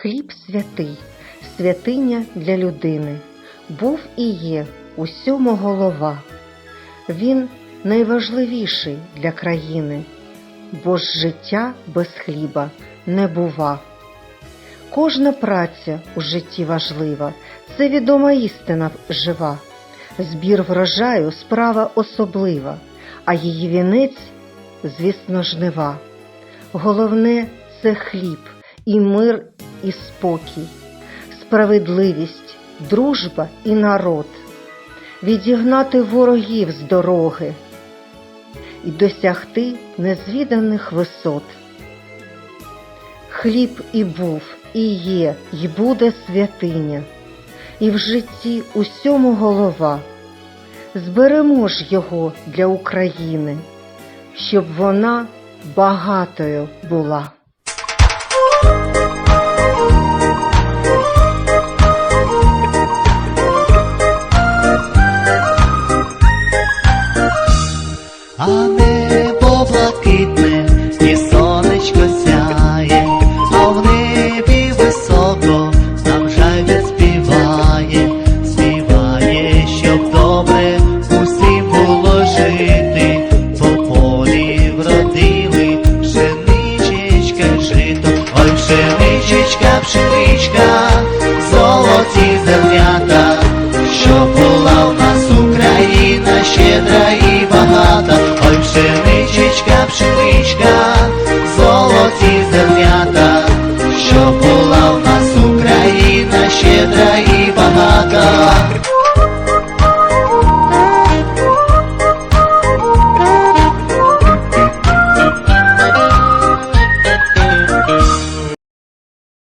Хліб святий, святиня для людини, був і є усьому голова. Він найважливіший для країни, бо ж життя без хліба не бува. Кожна праця у житті важлива, це відома істина жива. Збір врожаю справа особлива, а її вінець, звісно, жнива. Головне це хліб, і мир, і спокій, справедливість, дружба і народ, відігнати ворогів з дороги і досягти незвіданих висот. Хліб і був, і є, і буде святиня, і в житті усьому голова. Зберемо ж його для України, щоб вона багатою була. а небо блакитне, і сонечко сяє, а в небі високо нам жайде співає, співає, щоб добре усім було жити, по полі вродили пшеничечка жито, ой пшеничечка, пшеничка, золоті зернята, що була в нас Україна щедра. Paulão